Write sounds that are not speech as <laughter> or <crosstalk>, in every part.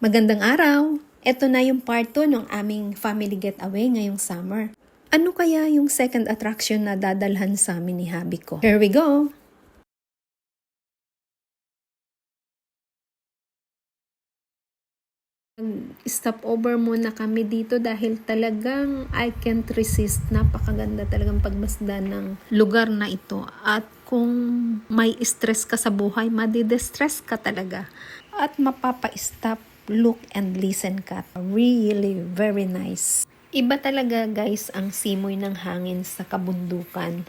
Magandang araw! Ito na yung part 2 ng aming family getaway ngayong summer. Ano kaya yung second attraction na dadalhan sa amin ni Habi ko? Here we go! Stop over muna kami dito dahil talagang I can't resist. Napakaganda talagang pagmasdan ng lugar na ito. At kung may stress ka sa buhay, madidistress ka talaga. At mapapa-stop, look and listen ka. Really very nice. Iba talaga guys ang simoy ng hangin sa kabundukan.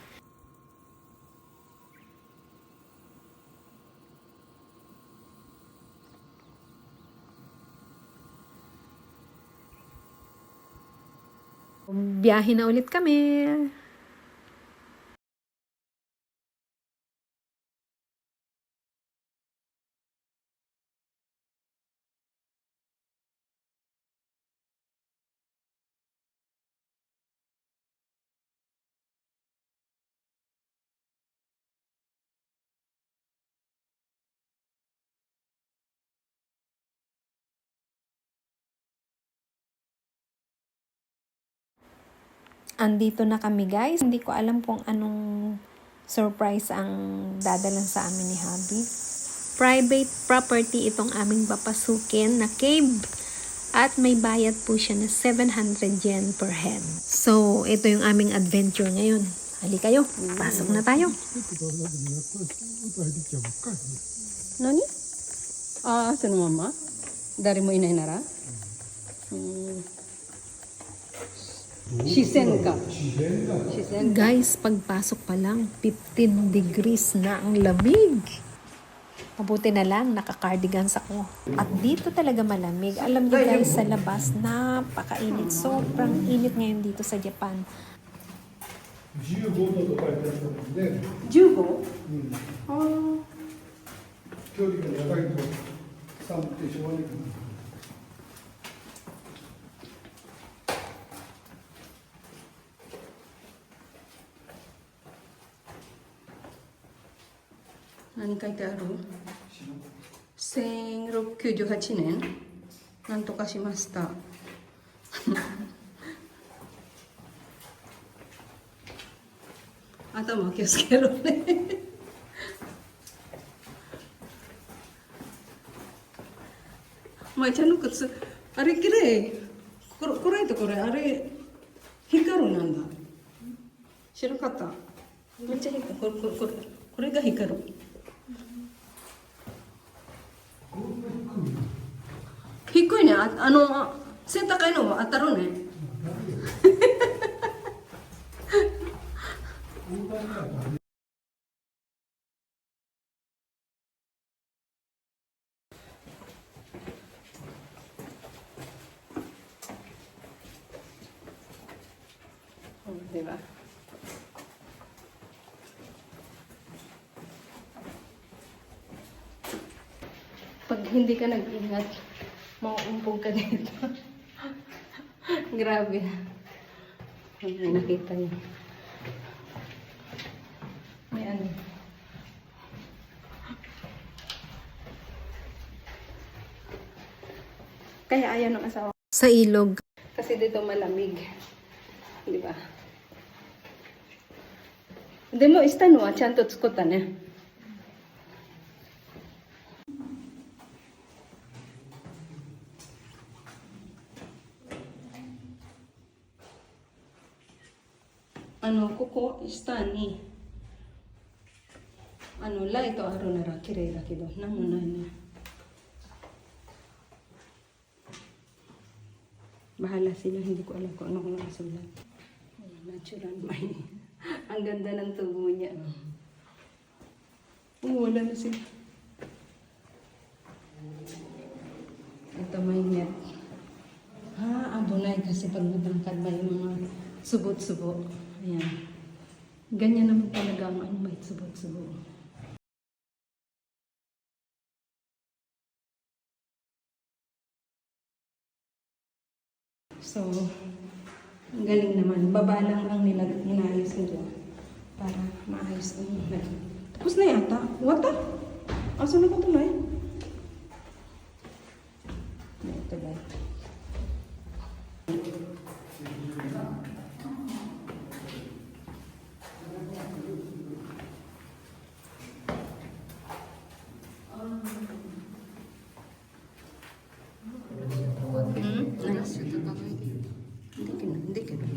Biyahe na ulit kami. andito na kami guys. Hindi ko alam kung anong surprise ang dadalan sa amin ni Hubby. Private property itong aming papasukin na cave. At may bayad po siya na 700 yen per head. So, ito yung aming adventure ngayon. Hali kayo, pasok na tayo. Nani? Ah, sino mama? Dari mo inay nara? Hmm. Shisen ka. Shisen. Guys, pagpasok pa lang, 15 degrees na ang lamig. Mabuti na lang, naka-cardigans ako. At dito talaga malamig. Alam niyo guys, sa labas, napakainit. Sobrang init ngayon dito sa Japan. Jugo? Oh. 何書いてある？1698年。なんとかしました。<laughs> 頭気をつけろね。お前ちゃんの靴あれきれいこれこれとこれあれ光るなんだ。知らなかった。めっちゃ光る。これこれこれこれが光る。Hikoy na, at ano, senta kayo no, at taron eh. oh, diba? Pag hindi ka nag-ingat, mauumpog ka dito. Grabe. Ayan, nakita niyo. May ano. Kaya ayaw ng asawa. Sa ilog. Kasi dito malamig. Di ba? Hindi mo istanwa, chantot ko tanya. ನಾನು ಕುಕ್ಕೋ ಇಷ್ಟ ಅನ್ನಿ ಅನ್ನೋಲ್ಲ ಆಯಿತು ಆರೋನರ ಕಿರೆ ಹಾಕಿದ್ದು ನಮ್ಮನ್ನ bahala sila, hindi ko alam kung ano kung nakasulat. Natural may. Ang ganda ng tubo niya. Oh, wala na sila. Ito may net. Ha, abunay kasi pag nabangkad may mga subot-subot. Ayan. Ganyan naman talaga ang ano, may subot-subo. So, ang galing naman. Baba lang ang nila, inayos nila para maayos ang nila. Tapos na yata. Wata? Asa na ito na Ito ba? Hmm? Ano? Hindi ka na, hindi ka na.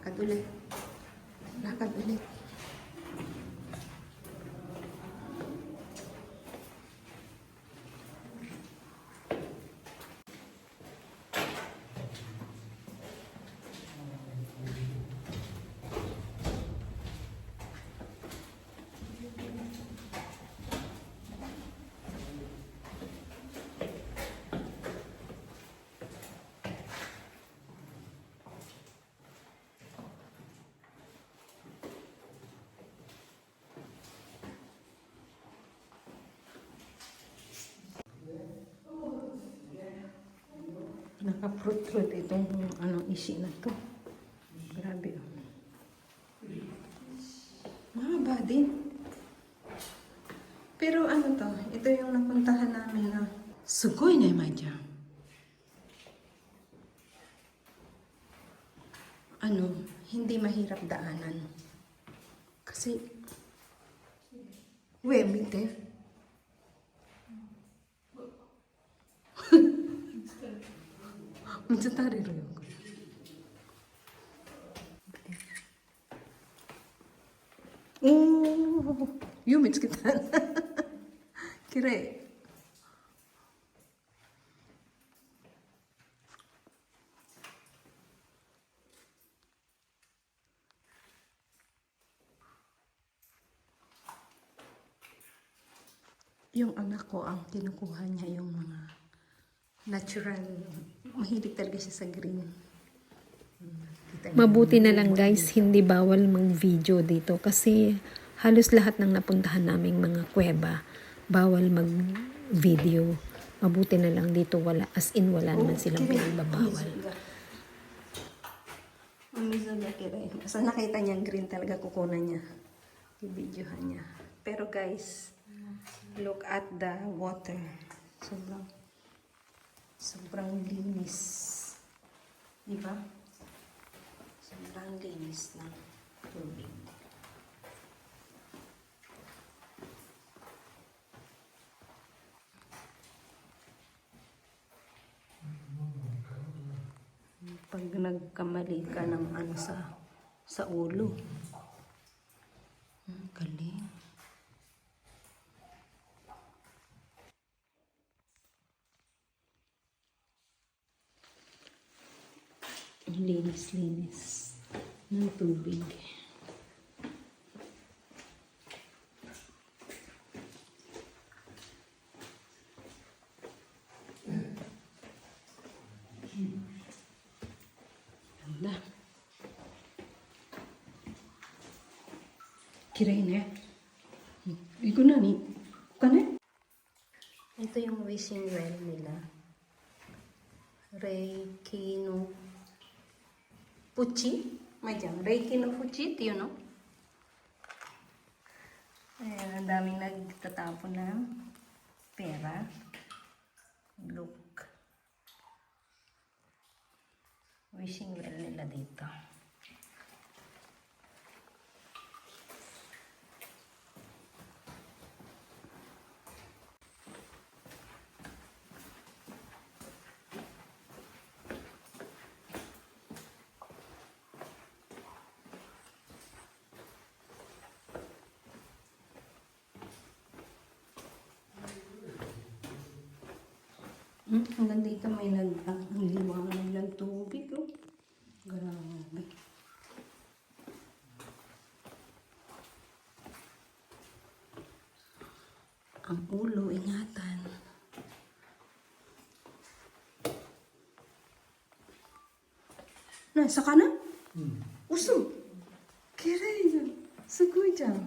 Lakad ulit. Lakad ulit. Naka-fruit-fruit itong ano, isi na to. Grabe oh. Mahaba din. Pero ano to, ito yung napuntahan namin na sugoy na madya. Ano, hindi mahirap daanan. Kasi, we, mite. Mencetar itu ya. Oh, yun kita. Kira. Yung anak ko, ang kinukuha niya yung mga natural. Mahilig talaga siya sa green. Mabuti na lang guys, hindi bawal mag-video dito kasi halos lahat ng napuntahan naming mga kuweba, bawal mag-video. Mabuti na lang dito wala, as in wala naman silang pinagbabawal. Umizo niya kira. Basta nakita niya ang green talaga kukunan niya. I-videohan niya. Pero guys, look at the water. Sobrang, sobrang linis. Di ba? Sobrang linis ng tubig. pag nagkamali ka ng ano sa sa ulo. Hmm, galing. Ang linis-linis ng tubig. Ganda. Kirain eh. Iko na ni. Kane? Ito yung wishing well nila. Reiki no Puchi. Majang. Reiki no Puchi. Tiyo no? Ayan, ang daming nagtatapon ng pera. Look. Wishing well nila dito. Hmm, hanggang dito may nag, ah, ang liwanag ng tubig. Oh. Grabe. Ang ulo, ingatan. Nasa ka na? Hmm. Uso. Kira yun. Sugoy dyan.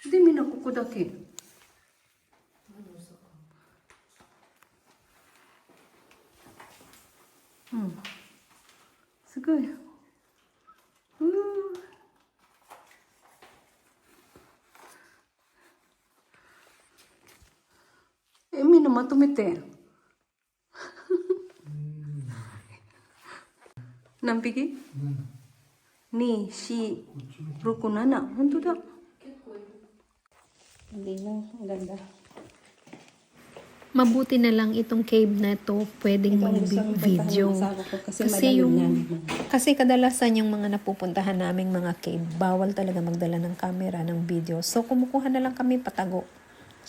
Hindi, minakukudakin. quanto mi tero. ನಂಬಿಕೆ ನೀ ಶಿ ರುಕುನನ ಹೊಂದುದ Hindi na. Ganda. Mabuti na lang itong cave na to pwedeng mag-video. Kasi, kasi yung kasi kadalasan yung mga napupuntahan naming mga cave, bawal talaga magdala ng camera ng video. So kumukuha na lang kami patago.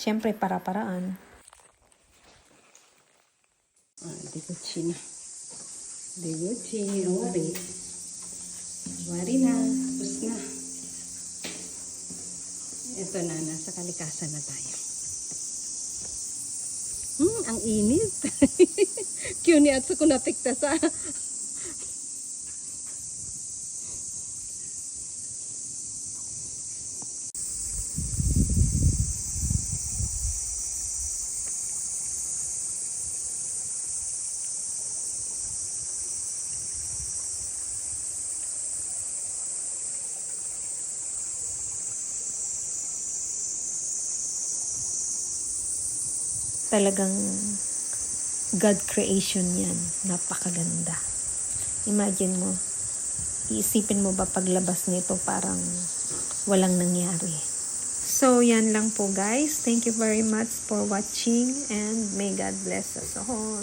Siyempre para paraan. Ah, diguchi na. Diguchi. Wari. Wari na. Tapos na. Ito na. Nasa kalikasan na tayo. Hmm, ang init. <laughs> Kyo ni Atsuko napikta sa Talagang God creation yan. Napakaganda. Imagine mo, iisipin mo ba paglabas nito parang walang nangyari. So, yan lang po guys. Thank you very much for watching and may God bless us all.